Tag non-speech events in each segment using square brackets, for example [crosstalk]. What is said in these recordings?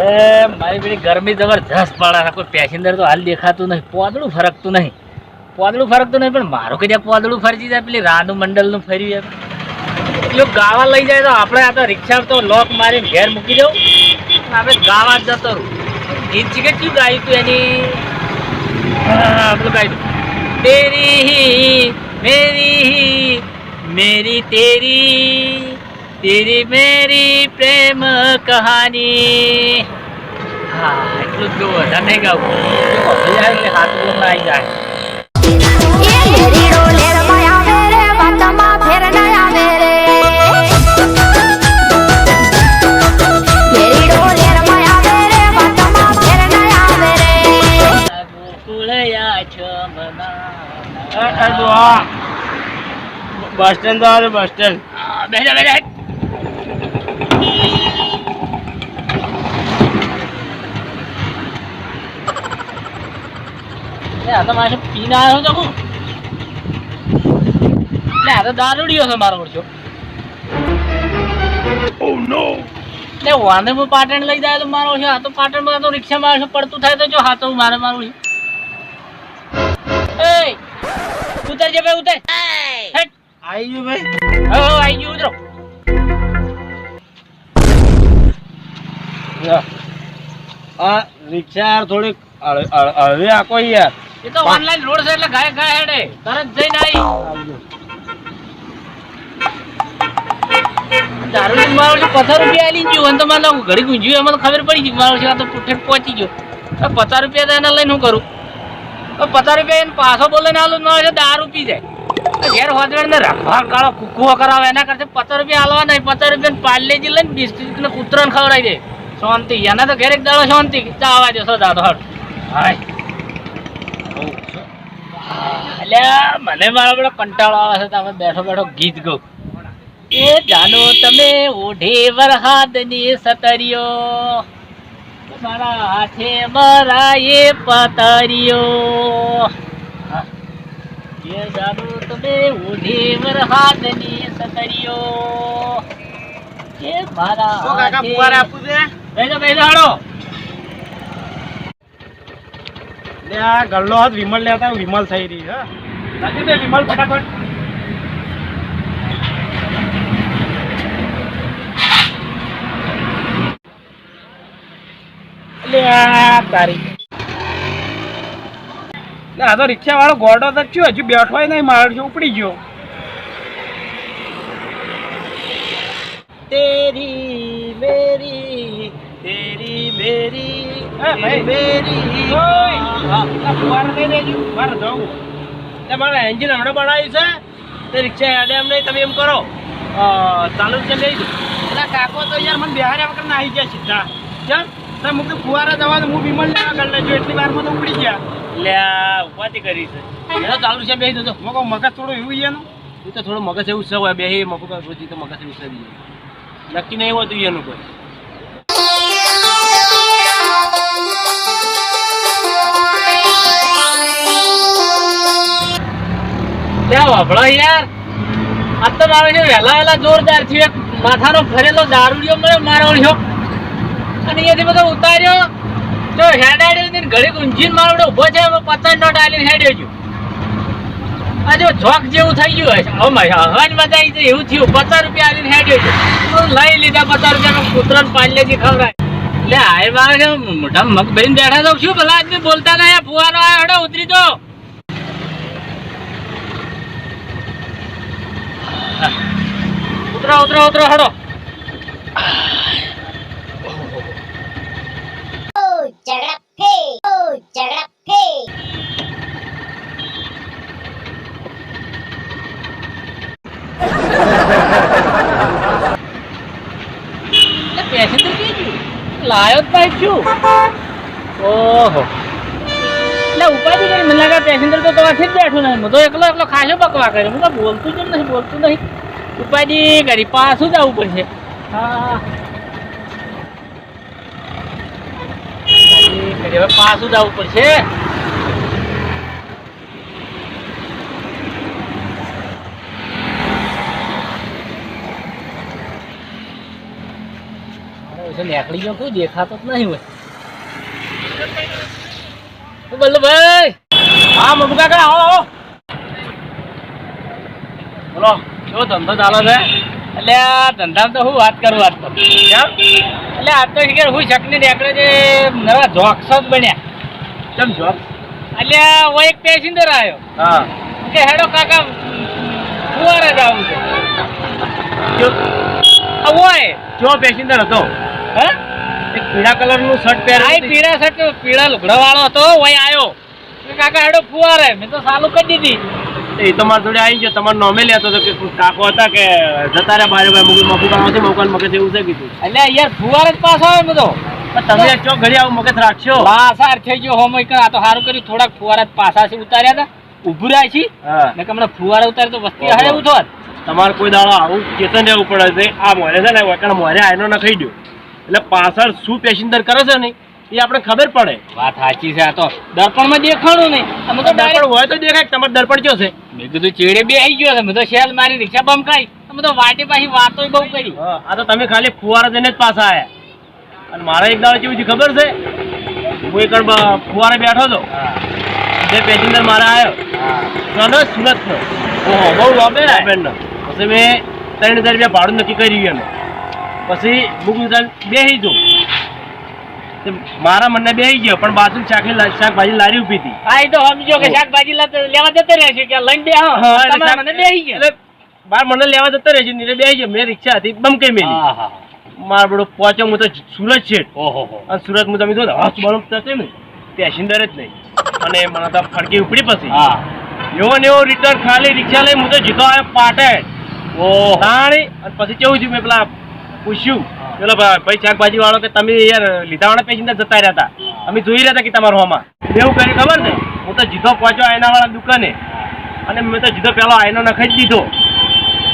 એ, મારી પેલી ગરમી જબરજસ્ત પડે. કોઈ પેસેન્જર તો હાલ દેખાતું નહીં. પોદળું ફરકતું નહીં. પોદળું ફરકતું નહીં, પણ મારું કે જ્યાં પોદળું ફરજી જાય, પેલી રાનુ મંડળનું ફર્યું એમ. એટલું ગાવા લઈ જાય તો આપણે આ તો રિક્ષા તો લોક મારીને ઘેર મૂકી દઉં. આપણે ગાવા જ જતો રહું. ગીત છે શું ગાયું હતું એની? આપણું ગાયું. તેરી મેરી મેરી તેરી. તેરી મેરી પ્રેમ કહાની. હા એટલું જ ગયું વધારે નહીં ગાવું. એટલે હાથ ઉગમમાં આવી જાય. બસ સ્ટેન્ડ લેરમાં આવે રે બેઠા ફેર ન આવે રે લેરીડો લેરમાં આવે રે વાતમાં ફેર ન આવે રે ગોકુળયા છમના. બસ સ્ટેન્ડ તો આવે બસ સ્ટેન્ડ આ, બેસો, બેસો. લે, આ તો મારે પીને આવ્યો તો હું. લે આ તો દારૂડિયો છે મારો ઓળખ્યો લે વાંધે હું પાટણ લઈ જાય તો મારો છે આ તો પાટણમાં તો રિક્ષામાં આવે પડતું થાય તો જો હાથો મારે મારું છે ઉતર ઉતરજે ભાઈ ઉતર. હેટ. આવી ગયું ભાઈ. હો આવી આઈ ગયું ઉતરો. આ રિક્ષા યાર થોડીક હળવી આકો યાર. એ તો ઓનલાઈન રોડ છે એટલે ગાય ગાય હેડે. તરત જઈને આવી દારૂ લઈને મારો છે પચાસ રૂપિયા આલી ગયું. અને તો મને ઘડી ગુંજ્યું એમાં ખબર પડી ગઈ. મારો આ તો પુઠે પહોંચી ગયો. પચાસ રૂપિયા તો એને લઈને હું કરું? પચાસ રૂપિયા એને પાછો બોલે ને આલું મારો દારૂ પી જાય. ઘેર ને રખવા કાળો કુકુઓ કરાવે એના કરતા પચાસ રૂપિયા આલવા નહીં. પચાસ રૂપિયા પાર્લેજી લઈને બિસ્કિટ ને કૂતરાને ખવડાવી દે. શાંતિ. એના તો ઘેર એક દાડો શાંતિ. ચાવા આવા દાદો હટ હાય. અલ્યા મને મારો બધો કંટાળો આવે છે તમે બેઠો બેઠો ગીત ગો. એ જાનો તમે ઓઢે વરહાદની સતરિયો મારા હાથે મારા એ પતરિયો. એ જાનો તમે ઓઢે વરહાદની સતરિયો એ મારા હાથે- આપવું છે? આ ગલ્લો હાથ વિમલ લેતા વિમલ થઈ રહી હા. વિમલ ફટાફટ. તારી આ તો રિક્ષા વાળો ગોડો તો થયો, હજુ બેઠો નહીં, મારો ઉપડી ગયો. તેરી મેરી તેરી મેરી એ ભાઈ. મેરી હા, આ ફુવારો દઈ દેજો મારે જવું. તે મારે એન્જિન હમણાં બનાવ્યું છે. તે રિક્ષા હેડે એમ નહીં તમે એમ કરો. ચાલુ છે લઈ એટલે કાકો તો યાર મને બિહાર્યા વગર આવી ગયા સીધા. કેમ તમે મૂકી ફુવારા જવાનું હું વિમલ લેવા ગળ એટલી વારમાં તો ઉપડી ગયા. લે આ ઉપાધિ કરી છે. ચાલુ છે બેસી દો મગો મગજ થોડું એવું એનું? એ તો થોડું મગજ એવું છે બે મગજ રોજી તો મગજ એવું છે નક્કી નહીં હોતું એનું કોઈ. યાર. આ તો જો ને જોક જેવું થઈ ગયું હશે. માય હવાજ મજા આવી જાય એવું થયું. પચાસ રૂપિયા આલીને હેડ્યો લઈ લીધા પચાસ રૂપિયા કૂતરાને પાલ્લેથી ખવડાય લે આય મારે છે મોઢા મગ ભરીને બેઠા તો શું ભલા આદમી બોલતા નહીં ફુવાનો આયો હેડો, ઉતરી દો ઉતરો ઉતરો હેડો. લાયો ભાઈ શું ઓહો. એટલે ઉપાધિ કરી. મને લાગે પેસેન્જર તો તમારથી જ બેઠો નહીં. હું તો એકલો એકલો ખાસો બકવા કર્યો. હું તો બોલતું જ નહીં બોલતું નહીં. ઉપાધિ કરી પાછું જવું પડશે. હવે પાછું જવું પડશે. નીકળી ગયો કોઈ દેખાતો જ નહીં હોય. બોલો બલ્લુભાઈ હા મમ્મી કાકા આવો આવો. બોલો. કેવો ધંધો ચાલો છે? એટલે આ ધંધામાં તો હું વાત કરું વાત કરું. એટલે આ તો શીખર હું શકની નીકળે છે નવા જોક્સ જ બન્યા. કેમ જોક્સ? એટલે હું એક પેસેન્જર આવ્યો. હા. કે હેડો કાકા ફુવારે જવું છે. આ હોય. કેવો પેસેન્જર હતો. હે? એક પીળા કલરનું શર્ટ આ પહેર્યું પીળા શર્ટ પીળા લુગડા વાળો હતો વય આવ્યો. કાકા હેડો ફુવારે મેં તો સાલું કરી દીધી. એ તમારા મારા જોડે આવી ગયો. તમારો નોમે લેતો હતો કે કાકો હતા કે જતા રહ્યા બારે ભાઈ મુગલ મફુ કામ છે મફુકાન મગજ એવું છે કીધું. એટલે યાર ફુવાર જ પાસ આવે બધો. તમે ચો ઘડી આવું મગજ રાખશો. હા સાર થઈ ગયો હોમ આ તો સારું કર્યું. થોડાક ફુવારા પાછા છે ઉતાર્યા હતા. ઉભું રહ્યા છે હા. ને કે હમણાં ફુવારા ઉતારે તો વસ્તી હારે એવું થોત તમારે કોઈ દાડો આવું ચેતન રહેવું પડે છે. આ મોરે છે ને મોરે આયનો ન ખાઈ ગયો. એટલે પાછળ શું પેસેન્જર કરે છે ને એ આપણે ખબર પડે. વાત સાચી છે આ તો. દર્પણમાં દેખાણું નહીં. અમે તો દર્પણ હોય તો દેખાય તમારે દર્પણ કયો છે? મેં કીધું ચેડે બે આવી ગયો મેં તો શેલ મારી રિક્ષા બમકાઈ. અમે તો વાટે પાછી વાતો બહુ કરી. હા, આ તો તમે ખાલી ફુવારા જઈને જ પાછા આયા. અને મારા એક દાડો કેવી છે ખબર છે. હું એક ફુવારે બેઠો હતો. બે પેસેન્જર મારા આવ્યો કનો સુરતનો. ઓહો બહુ લોબે બેનનો પછી મેં ત્રણ હજાર રૂપિયા ભાડું નક્કી કરી એનું. પછી બુક બેસી જો તે મારા મને બે ગયો પણ બાજુ શાકની શાકભાજી લારી ઊભી હતી. તો સમજો કે શાકભાજી લેવા જતો રહેશે કે લઈને બે હા, મને બે ગયો. બાર મને લેવા જતો રહેશે ને બે ગયો મેં રિક્ષા હતી બમકે મેલી. મારો બધો પહોંચ્યો હું તો સુરત છે ઓહો અને સુરત હું તમે જો હસ બરફ થશે ને. પેસેન્જર જ નહીં. અને મને તો ફડકી ઉપડી પછી. હા. એવો ને એવો રિટર્ન ખાલી રિક્ષા લઈ હું તો જીતો આવ્યો પાટે ઓહો. અને પછી કેવું થયું મેં પેલા પૂછ્યું. ભા- ભાઈ શાકભાજી વાળો કે તમે યાર લીધાવાળા પેસેન્જર જતા રહ્યા હતા. અમે જોઈ રહ્યા હતા કે તમારો હોમાં. એવું કર્યું ખબર છે? હું તો જીધો પહોંચ્યો વાળા દુકાને. અને મેં તો જીધો પેલો આયનો નખાઈ જ દીધો.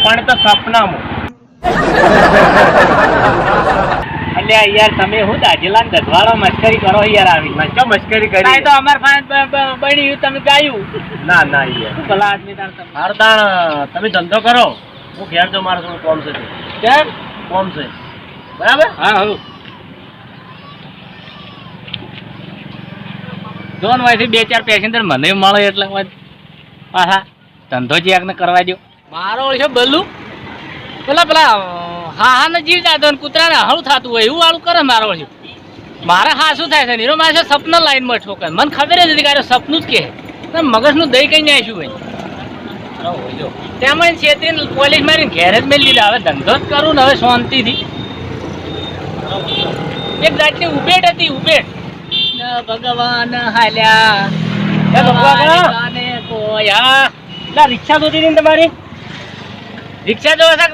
પણ તો સપનામાં. [laughs] અલ્યા યાર તમે હું દાજેલાન દસવાળો મશ્કરી કરો યાર આવી. ના મશ્કરી કરી? તો અમાર તમે ગાયું. ના ના યાર. ભલા આદમી તાર તમે? હાર તાણ તમે ધંધો કરો. હું ઘેર જો મારે થોડું કોમ છે કેમ? કોમ છે. બરાબર? હા હું જોન વાયથી બે ચાર પેસેન્જર મને મળે એટલે પાછા ધંધો જે આગને કરવા દો મારો ઓળખ્યો બલ્લુ. પેલા પેલા હા હા ને જીવ જાતો ને કૂતરાને હળું થતું હોય એવું વાળું કરે મારો ઓળખ્યો મારે હા શું થાય છે નીરો મારે સપના લાઈનમાં ઠોકાય મને ખબર જ નથી કે સપનું જ કે મગજનું દહીં કઈ નાખ્યું ભાઈ તેમાં છેતરીને પોલીસ મારીને ઘેર જ મેલી દીધા હવે ધંધો જ કરું ને હવે શાંતિથી. એક જાતની ઉભેટ હતી ઉભેટ. ન ભગવાન હાલ્યા. ભગવાન! ના રિક્ષા જોતી હતી તમારી? રિક્ષા જો છે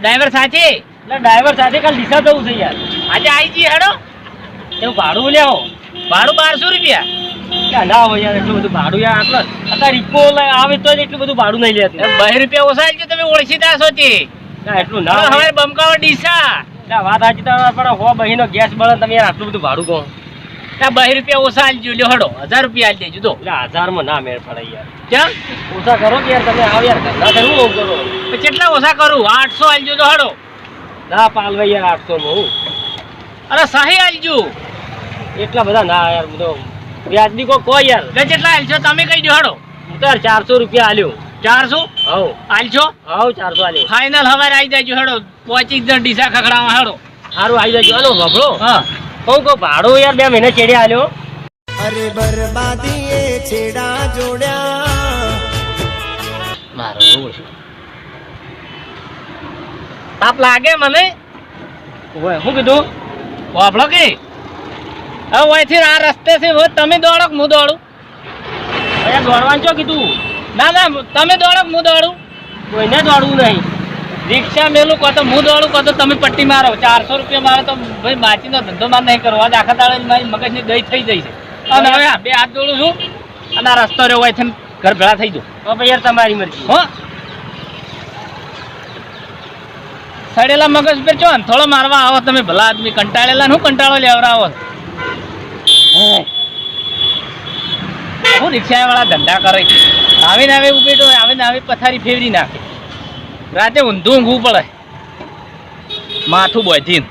ડ્રાઈવર સાથે? એટલે ડ્રાઈવર સાથે કાલ દિશા જવું છે યાર. આજે આવી જી હેડો. એવું ભાડું લેવો ભાડું બારસો રૂપિયા. ક્યાં ના હોય યાર એટલું બધું ભાડું યાર આટલો. અત્યારે આવે તો એટલું બધું ભાડું નહીં લેતું. બે રૂપિયા ઓછા તમે ઓળખીતા છો તે. ના એટલું ના હવે બમકાવા ડીસા ના વાત સાચી તમારે પણ હો બહીનો ગેસ બળે તમે યાર આટલું બધું ભાડું કહો. ત્યાં બહી રૂપિયા ઓછા આલજો લ્યો હડો હજાર રૂપિયા આલી દેજો દો એટલે હજારમાં ના મેળ પડે યાર. કેમ ઓછા કરો કે યાર તમે આવો યાર ધંધા કરવું કરો? કેટલા ઓછા કરું? આઠસો આલજો તો હડો. ના પાલવે યાર આઠસો માં હું. અરે સાહી આલજો એટલા બધા ના યાર બધો તો વ્યાજબી કો કોઈ યાર. એટલે કેટલા આલશો તમે કહી દો હડો. હું તો યાર ચારસો રૂપિયા આલ્યો. ચારસો? હવ. આલશો? હવ ચારસો આલ્યો. ફાઇનલ હવારે આવી જાય હેડો પહોંચી જ ડીસા ખખડાવા હેડો. સારું આવી જાય હલો વભળો હા. કહું કહું ભાડું યાર બે મહિને ચેડે આલ્યો. અરે બરબાદી એ છેડા જોડ્યા. મારો તાપ લાગે મને? ઓય શું કીધું? વાપડો કે? હવે અહીંથી આ રસ્તે છે તમે દોડો હું દોડું? અહીંયા દોડવાનું છો કીધું? ના ના તમે દોડો હું દોડું. કોઈને દોડવું નહીં. રિક્ષા મેલું કહો તો હું દોડું કહો તો તમે પટ્ટી મારો. ચારસો રૂપિયા મારો તો ભાઈ માચીનો ધંધો માર નહીં કરવો. આજ આખા દાડે મારી મગજની દહીં થઈ જાય છે. અને હવે બે હાથ દોડું છું. અને આ રસ્તો રહ્યો હોય ઘર ભેળા થઈ જાઉં તો ભાઈ યાર તમારી મરજી. હો. સડેલા મગજ પર છો ને થોડો મારવા આવો તમે ભલા આદમી. કંટાળેલા હું કંટાળો લેવડાવો? હું રિક્ષાવાળા ધંધા કરે છે. આવીને આવે ઊભી તો આવીને આવે પથારી ફેરવી નાખે. રાતે ઊંધું ઊંઘવું પડે. માથું બોધીને.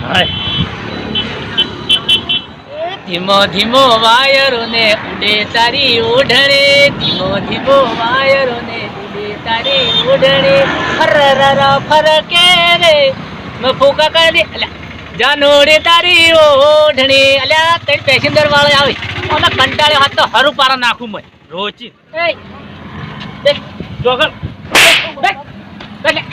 હાય. ધીમો ધીમો વાયરો ને ઉડે તારી ઓઢણે. ધીમો ધીમો વાયરો ને ઉડે તારી ઓઢણે. ફરરર ફરકે રે. ફોકા કરી દે. અલ્યા જાનોડે તારી ઓઢણે. અલ્યા કઈ પેસેન્જર વાળો આવે. ઓલા કંટાળે હાથ તો હરું પારા નાખું મેં. રોચી đây đây được không? Đây đây này